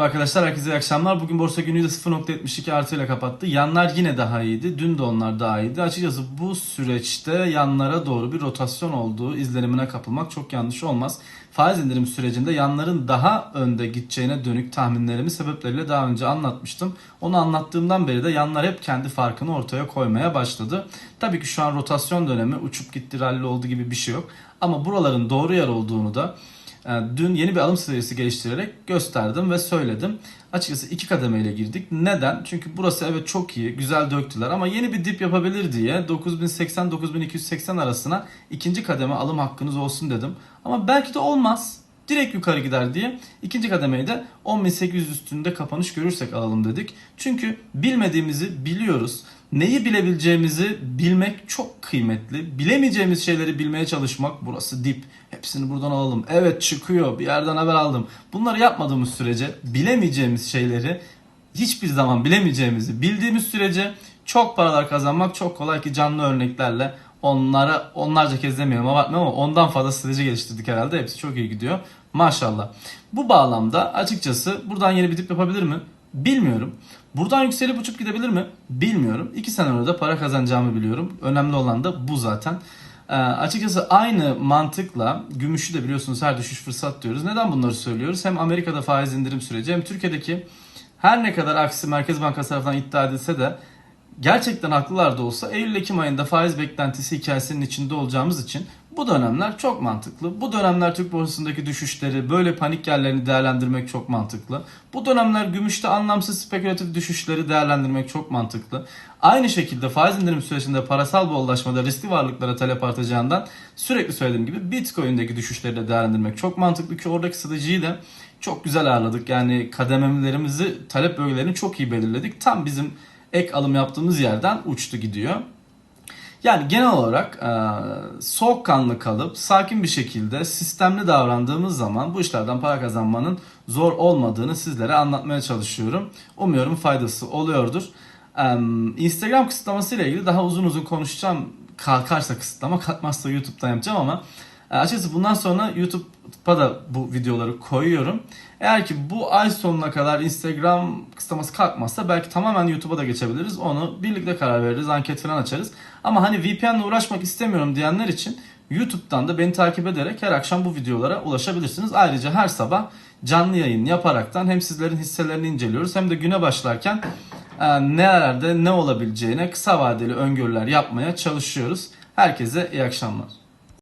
Arkadaşlar herkese iyi akşamlar. Bugün borsa günü de 0.72 artıyla kapattı. Yanlar yine daha iyiydi. Dün de onlar daha iyiydi. Açıkçası bu süreçte yanlara doğru bir rotasyon olduğu izlenimine kapılmak çok yanlış olmaz. Faiz indirim sürecinde yanların daha önde gideceğine dönük tahminlerimi sebepleriyle daha önce anlatmıştım. Onu anlattığımdan beri de yanlar hep kendi farkını ortaya koymaya başladı. Tabii ki şu an rotasyon dönemi uçup gitti ralli oldu gibi bir şey yok. Ama buraların doğru yer olduğunu da Dün yeni bir alım stratejisi geliştirerek gösterdim ve söyledim. Açıkçası iki kademeyle girdik. Neden? Çünkü burası evet çok iyi, güzel döktüler ama yeni bir dip yapabilir diye 9080-9280 arasına ikinci kademe alım hakkınız olsun dedim. Ama belki de olmaz. Direkt yukarı gider diye ikinci kademeyi de 10.800 üstünde kapanış görürsek alalım dedik. Çünkü bilmediğimizi biliyoruz. Neyi bilebileceğimizi bilmek çok kıymetli. Bilemeyeceğimiz şeyleri bilmeye çalışmak burası dip. Hepsini buradan alalım. Evet çıkıyor bir yerden haber aldım. Bunları yapmadığımız sürece bilemeyeceğimiz şeyleri hiçbir zaman bilemeyeceğimizi bildiğimiz sürece çok paralar kazanmak çok kolay ki canlı örneklerle onlara onlarca kez demiyorum abartmıyorum ama ondan fazla strateji geliştirdik herhalde. Hepsi çok iyi gidiyor. Maşallah. Bu bağlamda açıkçası buradan yeni bir dip yapabilir mi? Bilmiyorum. Buradan yükselip uçup gidebilir mi? Bilmiyorum. İki senaryoda para kazanacağımı biliyorum. Önemli olan da bu zaten. Ee, açıkçası aynı mantıkla gümüşü de biliyorsunuz her düşüş fırsat diyoruz. Neden bunları söylüyoruz? Hem Amerika'da faiz indirim süreci hem Türkiye'deki her ne kadar aksi Merkez Bankası tarafından iddia edilse de gerçekten haklılar da olsa Eylül-Ekim ayında faiz beklentisi hikayesinin içinde olacağımız için bu dönemler çok mantıklı. Bu dönemler Türk borsasındaki düşüşleri, böyle panik yerlerini değerlendirmek çok mantıklı. Bu dönemler gümüşte anlamsız spekülatif düşüşleri değerlendirmek çok mantıklı. Aynı şekilde faiz indirim sürecinde parasal bollaşmada riskli varlıklara talep artacağından sürekli söylediğim gibi Bitcoin'deki düşüşleri de değerlendirmek çok mantıklı ki oradaki stratejiyi de çok güzel ayarladık. Yani kademelerimizi, talep bölgelerini çok iyi belirledik. Tam bizim ek alım yaptığımız yerden uçtu gidiyor. Yani genel olarak e, soğukkanlı kalıp sakin bir şekilde sistemli davrandığımız zaman bu işlerden para kazanmanın zor olmadığını sizlere anlatmaya çalışıyorum. Umuyorum faydası oluyordur. E, Instagram kısıtlaması ile ilgili daha uzun uzun konuşacağım. Kalkarsa kısıtlama kalkmazsa YouTube'dan yapacağım ama açıkçası bundan sonra YouTube'a da bu videoları koyuyorum. Eğer ki bu ay sonuna kadar Instagram kısıtlaması kalkmazsa belki tamamen YouTube'a da geçebiliriz. Onu birlikte karar veririz, anket falan açarız. Ama hani VPN'le uğraşmak istemiyorum diyenler için YouTube'dan da beni takip ederek her akşam bu videolara ulaşabilirsiniz. Ayrıca her sabah canlı yayın yaparaktan hem sizlerin hisselerini inceliyoruz hem de güne başlarken e, nelerde ne olabileceğine kısa vadeli öngörüler yapmaya çalışıyoruz. Herkese iyi akşamlar.